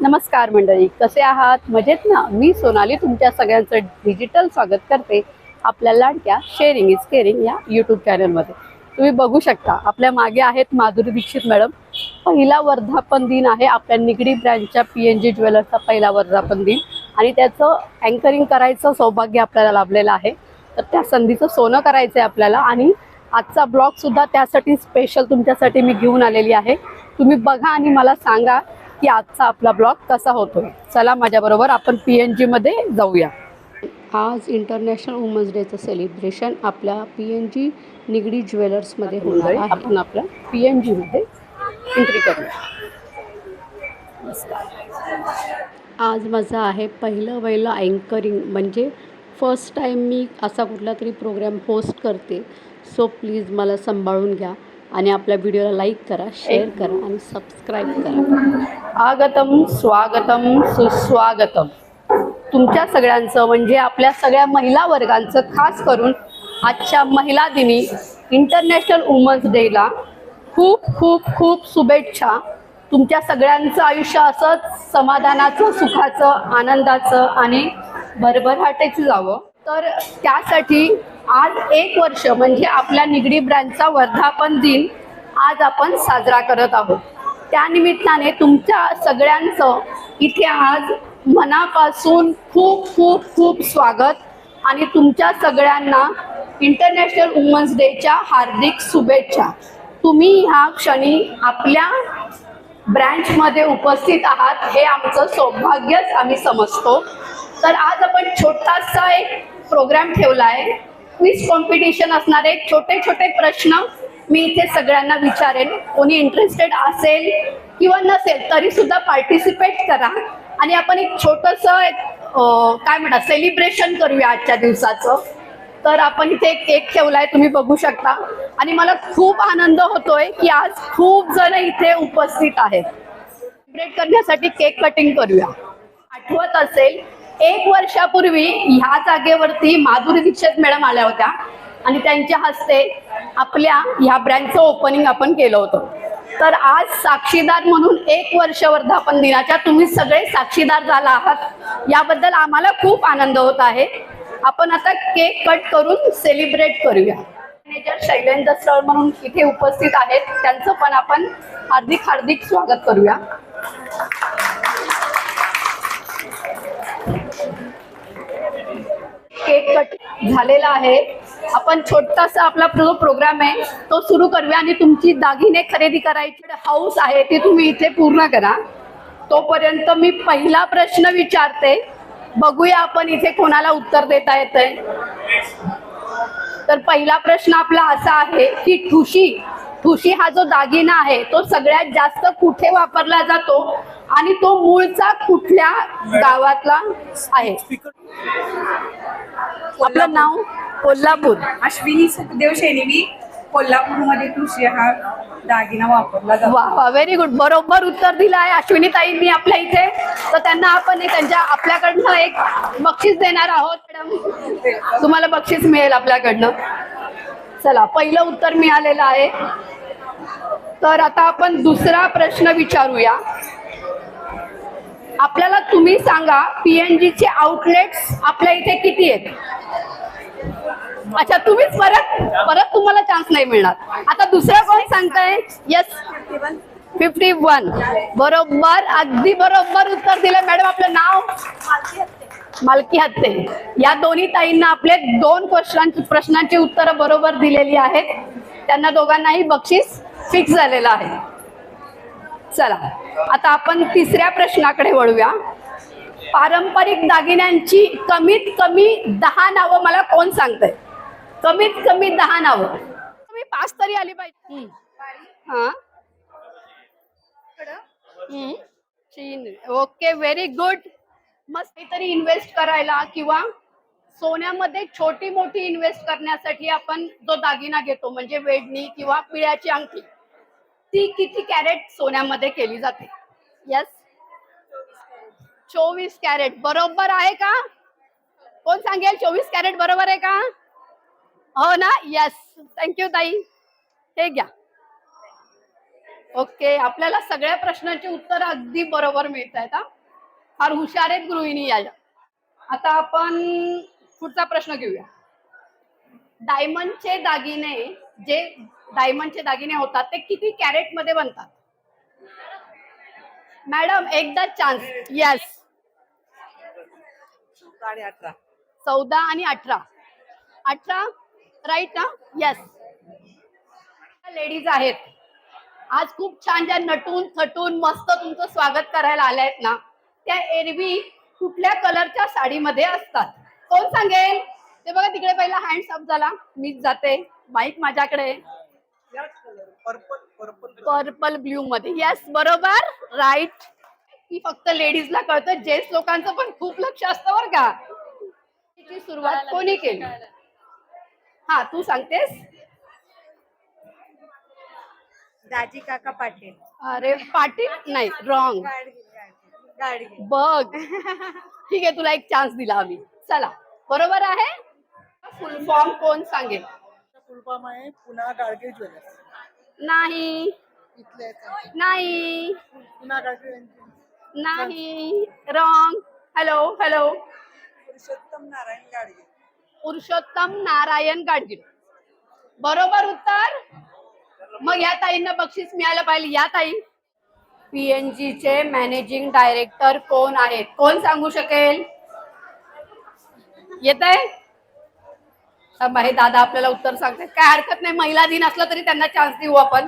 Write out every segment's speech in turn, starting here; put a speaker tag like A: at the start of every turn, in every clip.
A: नमस्कार मंडळी कसे आहात? मजेत ना? मी सोनाली तुमच्या सगळ्यांचं डिजिटल स्वागत करते आपल्या लाडक्या शेअरिंग इज केअरिंग या यूट्यूब चॅनलमध्ये तुम्ही बघू शकता आपल्या मागे आहेत माधुरी दीक्षित मॅडम. पहिला वर्धापन दिन आहे आपल्या निगडी ब्रँचच्या पी एन जी ज्वेलर्सचा पहिला वर्धापन दिन. आणि त्याचं अँकरिंग करायचं सौभाग्य आपल्याला लाभलेलं आहे. तर त्या संधीचं सोनं करायचं आहे आपल्याला. आणि आजचा ब्लॉगसुद्धा त्यासाठी स्पेशल तुमच्यासाठी मी घेऊन आलेली आहे. तुम्ही बघा आणि मला सांगा की आजचा आपला ब्लॉग कसा होतोय? चला माझ्याबरोबर आपण पी एन जीमध्ये जाऊया. आज इंटरनॅशनल वुमन्स डेचं सेलिब्रेशन आपल्या पी एन जी निगडी ज्वेलर्समध्ये होणार आहे. आपण आपल्या पी एन जीमध्ये एंट्री करूया. आज माझं आहे पहिलं पहिलं अँकरिंग म्हणजे फर्स्ट टाईम मी असा कुठला तरी प्रोग्राम होस्ट करते. सो प्लीज मला सांभाळून घ्या. आणि आपल्या व्हिडिओला लाईक करा शेअर करा आणि सबस्क्राईब करा. आगतम स्वागतम सुस्वागतम. तुमच्या सगळ्यांचं म्हणजे आपल्या सगळ्या महिला वर्गांचं खास करून आजच्या महिला दिनी इंटरनॅशनल वुमन्स डेला खूप खूप खूप शुभेच्छा. तुमच्या सगळ्यांचं आयुष्य असंच समाधानाचं सुखाचं आनंदाचं आणि भरभराटेचं जावं. तर त्यासाठी आज एक वर्ष म्हणजे आपल्या निगडी ब्रँचचा वर्धापन दिन आज आपण साजरा करत आहोत. त्यानिमित्ताने तुमच्या सगळ्यांचं इथे आज मनापासून खूप खूप खूप स्वागत आणि तुमच्या सगळ्यांना इंटरनॅशनल वुमन्स डेच्या हार्दिक शुभेच्छा. तुम्ही ह्या क्षणी आपल्या ब्रँचमध्ये उपस्थित आहात हे आमचं सौभाग्यच आम्ही समजतो. तर आज आपण छोटासा एक प्रोग्राम ठेवला आहे. क्विज कॉम्पिटिशन असणारे छोटे छोटे प्रश्न मी इथे सगळ्यांना विचारेन. कोणी इंटरेस्टेड असेल किंवा नसेल तरी सुद्धा पार्टिसिपेट करा. आणि आपण एक छोटंसं एक काय म्हणा सेलिब्रेशन करूया आजच्या दिवसाचं. तर आपण इथे एक केक ठेवलाय तुम्ही बघू शकता. आणि मला खूप आनंद होतोय की आज खूप जण इथे उपस्थित आहेत. सेलिब्रेट करण्यासाठी केक कटिंग करूया. आठवत असेल एक वर्षापूर्वी ह्या जागेवरती माधुरी दीक्षित मॅडम आल्या होत्या. आणि त्यांच्या हस्ते आपल्या ह्या ब्रँडचं ओपनिंग आपण केलं होतं. तर आज साक्षीदार म्हणून एक वर्ष वर्धापन दिनाच्या तुम्ही सगळे साक्षीदार झाला आहात. याबद्दल आम्हाला खूप आनंद होत आहे. आपण आता केक कट करून सेलिब्रेट करूया. मॅनेजर शैलेंद्र सर म्हणून इथे उपस्थित आहेत. त्यांचं पण आपण हार्दिक हार्दिक स्वागत करूया. केक कट झालेला आहे. आपण छोटासा आपला जो प्रोग्राम आहे तो सुरू करूया आणि तुमची दागिने खरेदी करायची हाऊस आहे ती तुम्ही इथे पूर्ण करा. तोपर्यंत मी पहिला प्रश्न विचारते. बघूया आपण इथे कोणाला उत्तर देता येतंय. तर पहिला प्रश्न आपला असा आहे की ठुशी ठुशी हा जो दागिना आहे तो सगळ्यात जास्त कुठे वापरला जातो आणि तो मूळचा कुठल्या गावातला आहे? आपलं नाव? कोल्हापूर.
B: अश्विनी सुखदेव शेनवी. कोल्हापूरमध्ये कृषी हा दागिना वापरला जातो.
A: वा वा व्हेरी गुड बरोबर उत्तर दिलं आहे अश्विनी ताईंनी आपल्या इथे. तर त्यांना आपण त्यांच्या आपल्याकडनं एक बक्षीस देणार आहोत मॅडम तुम्हाला बक्षीस मिळेल आपल्याकडनं. चला पहिलं उत्तर मिळालेलं आहे. तर आता आपण दुसरा प्रश्न विचारूया. आपल्याला तुम्ही सांगा पीएनजी चे आउटलेट्स आपल्या इथे किती आहेत? अच्छा तुम्हीच परत परत तुम्हाला चान्स नाही मिळणार. आता दुसरा कोण सांगताय? यस फिफ्टी वन बरोबर अगदी बरोबर उत्तर दिलं. मॅडम आपलं नाव? मालकी हत्ते. या दोन्ही ताईंना आपले दोन क्वेश्चन प्रश्नांची उत्तरं बरोबर दिलेली आहेत. त्यांना दोघांनाही बक्षीस. फिक्स झालेलं आहे. चला आता आपण तिसऱ्या प्रश्नाकडे वळूया. पारंपरिक दागिन्यांची कमीत कमी दहा नावं मला कोण सांगतंय? कमीत कमी दहा नावं. तुम्ही पाच तरी आली पाहिजे. हा. हम्म. चीन ओके व्हेरी गुड मस्त काहीतरी इन्व्हेस्ट करायला किंवा सोन्यामध्ये छोटी मोठी इन्व्हेस्ट करण्यासाठी आपण जो दागिना घेतो म्हणजे वेडणी किंवा पिळ्याची अंगठी. ती किती कॅरेट सोन्यामध्ये केली जाते? यस चोवीस कॅरेट. बरोबर आहे का? कोण सांगेल? चोवीस कॅरेट बरोबर आहे का? हो ना? यस थँक्यू ताई. हे घ्या. ओके आपल्याला सगळ्या प्रश्नांची उत्तर अगदी बरोबर मिळत आहेत हा. फार हुशार आहेत गृहिणी या. आता आपण पुढचा प्रश्न घेऊया. डायमंडचे दागिने जे डायमंडचे दागिने होतात ते किती कॅरेटमध्ये बनतात? मॅडम एकदा चान्स येस
B: अठरा.
A: चौदा आणि अठरा. अठरा राईट ना येस लेडीज आहेत. आज खूप छान ज्या नटून थटून मस्त तुमचं स्वागत करायला आल्या आहेत ना त्या एरवी कुठल्या कलरच्या साडीमध्ये असतात? कोण सांगेल? ते बघा तिकडे पहिला हँड्स अप झाला. मीच जाते. माईक माझ्याकडे.
B: पर्पल पर्पल
A: पर्पल ब्ल्यू मध्ये. येस बरोबर. राईट की फक्त लेडीजला कळतं. जेंट्स लोकांचं पण खूप लक्ष असतं बरं का. सुरुवात कोणी केली? हा तू सांगतेस?
B: दाजी काका पाटील.
A: अरे पाटील? नाही रॉंग बघ. ठीक आहे तुला एक चान्स दिला आम्ही. चला. बरोबर आहे? फुल फॉर्म कोण सांगेल?
B: फुलफॉर्म आहे पुन्हा गाडगे ज्वेलर्स.
A: नाही.
B: इथले
A: नाही.
B: पुन्हा गाडगे
A: नाही. Wrong hello hello
B: Purushottam Narayan Gadge.
A: Purushottam Narayan Gadgil बरोबर उत्तर? मग या ताईंना बक्षीस मिळायला पाहिजे. या ताई. पीएनजी चे मॅनेजिंग डायरेक्टर कोण आहेत? कोण सांगू शकेल? येत आहे हे दादा आपल्याला उत्तर सांगतात काय हरकत नाही महिला दिन असला तरी त्यांना चान्स देऊ आपण.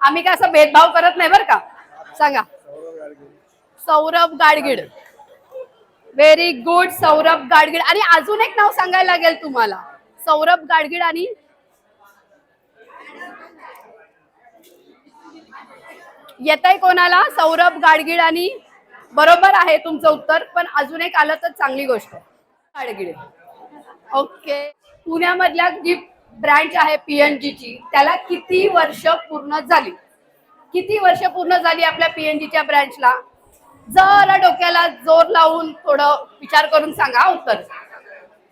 A: आम्ही काय असं भेदभाव करत नाही बरं का? सांगा. सौरभ गाडगीड व्हेरी गुड सौरभ गाडगीड आणि अजून एक नाव सांगायला लागेल तुम्हाला. सौरभ गाडगीड आणि येत आहे कोणाला? सौरभ गाडगीड आणि बरोबर आहे तुमचं उत्तर पण अजून एक आलं तर चांगली गोष्ट. गाडगीड ओके. पुण्यामधल्या जी ब्रँच आहे पीएनजी ची त्याला किती वर्ष पूर्ण झाली? किती वर्ष पूर्ण झाली आपल्या पीएनजीच्या ब्रँचला? जरा डोक्याला जोर लावून थोडं विचार करून सांगा उत्तर.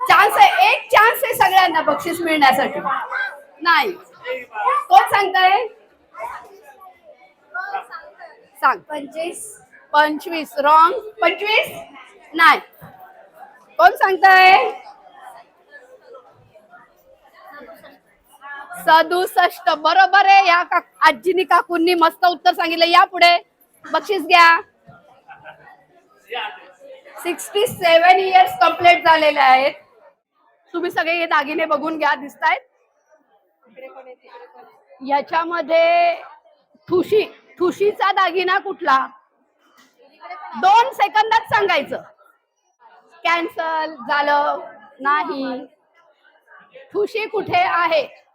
A: चान्स आहे एक चान्स आहे सगळ्यांना बक्षीस मिळण्यासाठी. नाही. कोण सांगताय? सांग.
B: पंचवीस.
A: पंचवीस. रॉंग. पंचवीस? नाही. कोण सांगताय? सदुसष्ट. बरोबर आहे. या का आजीनी काकूंनी मस्त उत्तर सांगितलं. या पुढे. बक्षीस घ्या. सिक्स्टी सेवन इयर्स कंप्लीट झालेले आहेत. तुम्ही सगळे हे दागिने बघून घ्या. दिसतायत? याच्यामध्ये ठुशी ठुशीचा दागिना कुठला? दोन सेकंदात सांगायचं. कॅन्सल झालं. नाही. ठुशी कुठे आहे?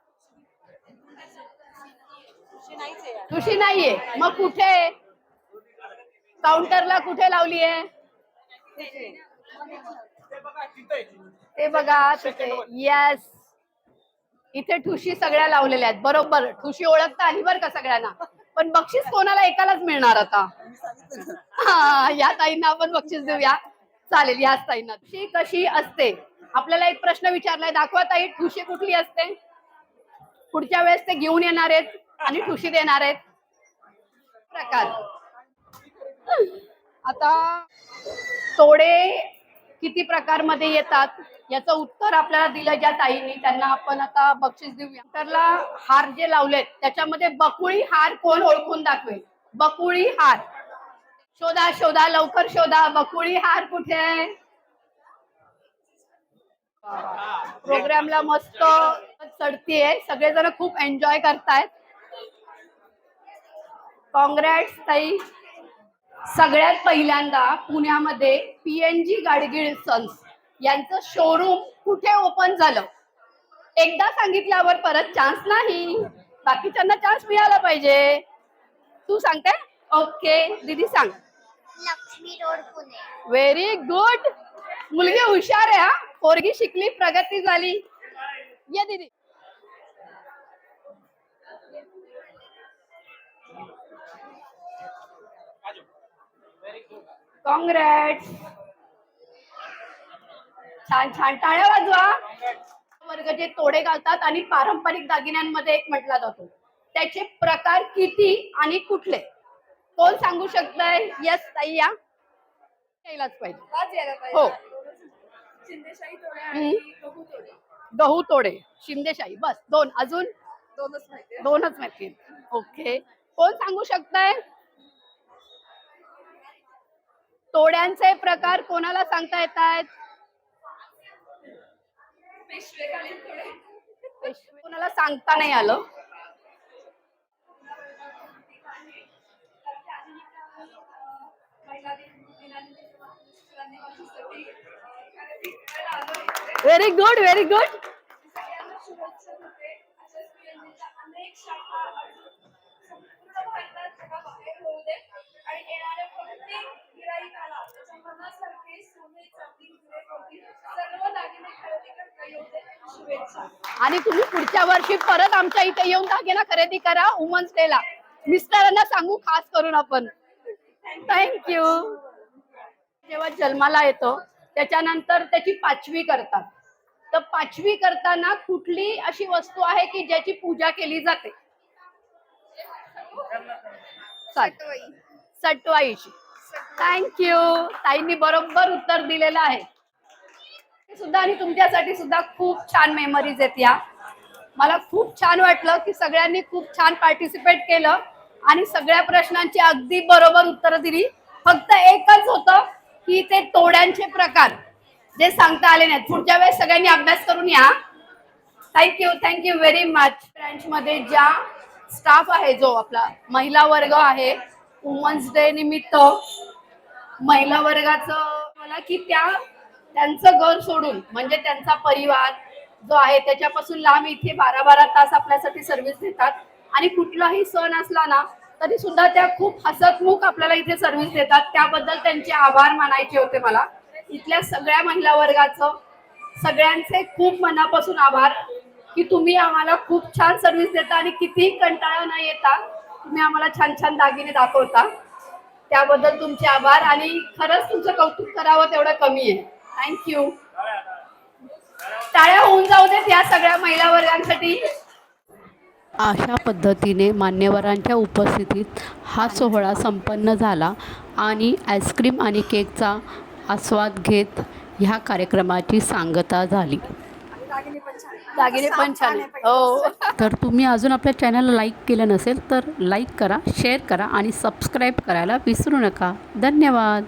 A: तुशी नाहीये. मग कुठे? काउंटरला कुठे लावली आहे? ते बघा तिथे. येस इथे ठुशी सगळ्या लावलेल्या आहेत. बरोबर. ठुशी ओळखता आली बर का सगळ्यांना? पण बक्षीस कोणाला एकालाच मिळणार आता? हा या ताईंना आपण बक्षीस देऊया. चालेल याच ताईंना. ठुशी कशी असते? आपल्याला एक प्रश्न विचारलाय. दाखवा ताई ठुशी कुठली असते? पुढच्या वेळेस ते घेऊन येणार आहेत. आणि ठुशी देणार आहेत. प्रकार. आता तोडे किती प्रकारमध्ये येतात याचं उत्तर आपल्याला दिलं ज्या ताईंनी त्यांना आपण आता बक्षीस देऊया. तरला हार जे लावलेत त्याच्यामध्ये बकुळी हार कोण ओळखून दाखवेल? बकुळी हार. शोधा शोधा लवकर शोधा. बकुळी हार कुठे आहे? प्रोग्रामला मस्त चढतीये. सगळेजण खूप एन्जॉय करतायत. कॉंग्रॅट्स ताई. सगळ्यात पहिल्यांदा पुण्यामध्ये पीएनजी गाडगीळ सन्स यांचं शोरूम कुठे ओपन झालं? एकदा सांगितल्यावर परत चान्स नाही. बाकीच्यांना चान्स मिळाला पाहिजे. तू सांगते? ओके दीदी सांग.
C: Laxmi road Pune.
A: Very good मुलगी हुशार आहे हा. पोरगी शिकली प्रगती झाली. ये दीदी. कॉंग्रॅट्स छान छान. टाळ्या वाजवा. वर्ग जे तोडे घालतात आणि पारंपरिक दागिन्यांमध्ये एक म्हटला जातो. त्याचे प्रकार किती आणि कुठले? कोण सांगू शकताय? यस ताई या यायलाच पाहिजे. हो.
B: गहू तोडे.
A: शिंदेशाही. बस दोन. अजून?
B: दोनच माहिती
A: दोनच माहिती ओके. कोण सांगू शकताय? तोड्यांचे प्रकार कोणाला सांगता येत आहेत कोणाला सांगता नाही आलं. व्हेरी गुड व्हेरी गुड
B: शुभेच्छा.
A: आणि तुम्ही पुढच्या वर्षी परत आमच्या इथे येऊन दागिना खरेदी करा वुमन्स डे ला. मिस्टरांना सांगू खास करून आपण. थँक्यू जेव्हा जन्माला येतो त्याच्यानंतर त्याची पाचवी करतात. तर पाचवी करताना कुठली अशी वस्तू आहे की ज्याची पूजा केली जाते? चालेल. सटवाईची. थँक्यू ताईंनी बरोबर उत्तर दिलेलं आहे. सुद्धा आणि तुमच्यासाठी सुद्धा खूप छान मेमरीज आहेत या. मला खूप छान वाटलं की सगळ्यांनी खूप छान पार्टिसिपेट केलं आणि सगळ्या प्रश्नांची अगदी बरोबर उत्तरं दिली. फक्त एकच होतं की ते तोड्यांचे प्रकार. जे सांगता आले नाहीत. पुढच्या वेळेस सगळ्यांनी अभ्यास करून या. Thank you thank you very much branch मध्ये ज्या स्टाफ आहे जो आपला. महिला वर्ग आहे. वुमन्स डे निमित्त महिला वर्गाचं मला की त्या त्यांचं घर सोडून म्हणजे त्यांचा परिवार जो आहे त्याच्यापासून लांब इथे बारा बारा तास आपल्यासाठी सर्व्हिस देतात. आणि कुठलाही सण असला ना तरी सुद्धा त्या खूप हसतमुख आपल्याला इथे सर्व्हिस देतात. त्याबद्दल त्यांचे आभार मानायचे होते मला. इथल्या सगळ्या महिला वर्गाचं सगळ्यांचे खूप मनापासून आभार. की तुम्ही आम्हाला खूप छान सर्व्हिस देता आणि कितीही कंटाळा न येता तुम्ही आम्हाला छान छान दागिने दाखवता. त्याबद्दल तुमचे आभार आणि खरंच तुमचं कौतुक करावं तेवढं कमी आहे. थँक्यू टाळ्या होऊन जाऊ देत या सगळ्या महिला वर्गांसाठी. अशा पद्धतीने मान्यवरांच्या उपस्थितीत हा सोहळा संपन्न झाला आणि आईस्क्रीम आणि केकचा आस्वाद घेत ह्या कार्यक्रमाची सांगता झाली
B: दागिने पण छान आहे.
A: दागिने पण छान. हो. तर तुम्ही अजून आपल्या चॅनलला लाईक केलं नसेल तर लाईक करा शेअर करा आणि सबस्क्राईब करायला विसरू नका. धन्यवाद.